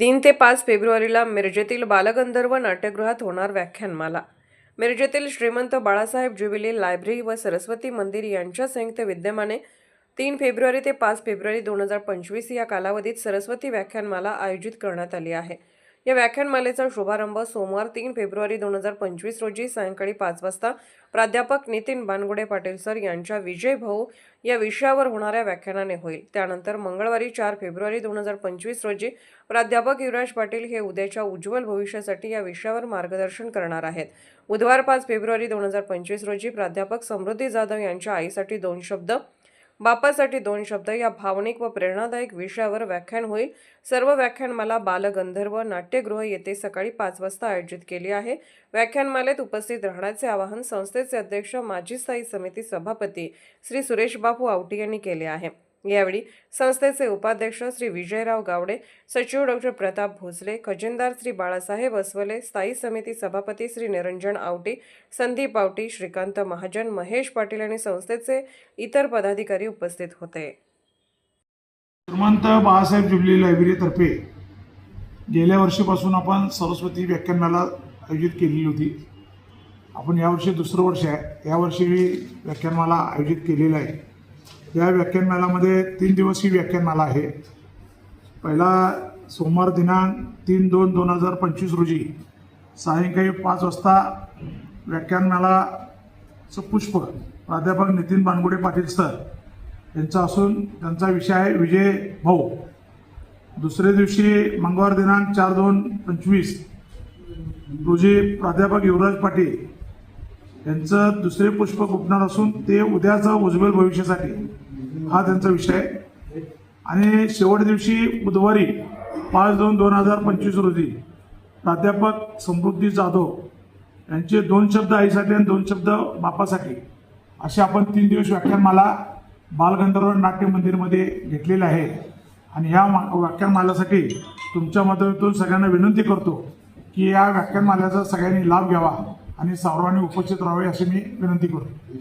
तीन ते पाच फेब्रुवारीला मिरजेतील बालगंधर्व नाट्यगृहात होणार व्याख्यानमाला. मिरजेतील श्रीमंत बाळासाहेब ज्युबिली लायब्ररी व सरस्वती मंदिर यांच्या संयुक्त विद्यमाने तीन फेब्रुवारी ते पाच फेब्रुवारी दोन हजार पंचवीस या कालावधीत सरस्वती व्याख्यानमाला आयोजित करण्यात आली आहे. या व्याख्यानमालेचा शुभारंभ सोमवार तीन फेब्रुवारी दोन हजार पंचवीस रोजी सायंकाळी पाच वाजता प्राध्यापक नितीन बानगुडे पाटील सर यांच्या विजय भाऊ या विषयावर होणाऱ्या व्याख्यानाने होईल. त्यानंतर मंगळवारी चार फेब्रुवारी दोन हजार पंचवीस रोजी प्राध्यापक युवराज पाटील हे उद्याच्या उज्ज्वल भविष्यासाठी या विषयावर मार्गदर्शन करणार आहेत. बुधवार पाच फेब्रुवारी दोन हजार पंचवीस रोजी प्राध्यापक समृद्धी जाधव यांच्या आईसाठी दोन शब्द बापासाठी दोन शब्द या भावनिक व प्रेरणादायक विषयावर व्याख्यान होईल. सर्व व्याख्यानमाला बालगंधर्व नाट्यगृह येथे सकाळी पाच वाजता आयोजित केली आहे. व्याख्यानमालेत उपस्थित राहण्याचे आवाहन संस्थेचे अध्यक्ष माजी स्थायी समिती सभापती श्री सुरेश बापू आवटी यांनी केले आहे. यावेळी संस्थेचे उपाध्यक्ष श्री विजयराव गावडे सचिव डॉक्टर प्रताप भोसले खजिनदार श्री बाळासाहेब अस्वले स्थायी समिती सभापती श्री निरंजन आवटी संदीप आवटी श्रीकांत महाजन महेश पाटील आणि संस्थेचे इतर पदाधिकारी उपस्थित होते. श्रीमंत बाळासाहेब जुबली लायब्ररीतर्फे गेल्या वर्षीपासून आपण सरस्वती व्याख्यानमाला आयोजित केलेली होती. आपण यावर्षी दुसरं वर्ष आहे. यावर्षी व्याख्यानमाला आयोजित केलेलं आहे. या व्याख्यानमालामध्ये तीन दिवस ही व्याख्यानमाला आहे. पहिला सोमवार दिनांक तीन दोन दोन हजार पंचवीस रोजी सायंकाळी पाच वाजता व्याख्यानमालाचं पुष्प प्राध्यापक नितीन बानगुडे पाटील सर यांचा असून त्यांचा विषय आहे विजय भाऊ. दुसऱ्या दिवशी मंगळवार दिनांक चार दोन पंचवीस रोजी प्राध्यापक युवराज पाटील त्यांचं दुसरे पुष्प गुपणार असून ते उद्याचं उज्ज्वल भविष्यासाठी. हा त्यांचा विषय आहे. आणि शेवट दिवशी बुधवारी पाच दोन दोन हजार पंचवीस रोजी प्राध्यापक समृद्धी जाधव यांचे दोन शब्द आईसाठी आणि दोन शब्द बापासाठी असे आपण तीन दिवस व्याख्यानमाला बालगंधर्व नाट्य मंदिरमध्ये घेतलेले आहे. आणि या व्याख्यानमालासाठी तुमच्या माध्यमातून सगळ्यांना विनंती करतो की या व्याख्यानमाल्याचा सगळ्यांनी लाभ घ्यावा. आणि सर्वांनी उपस्थित राहावे अशी मी विनंती करतो.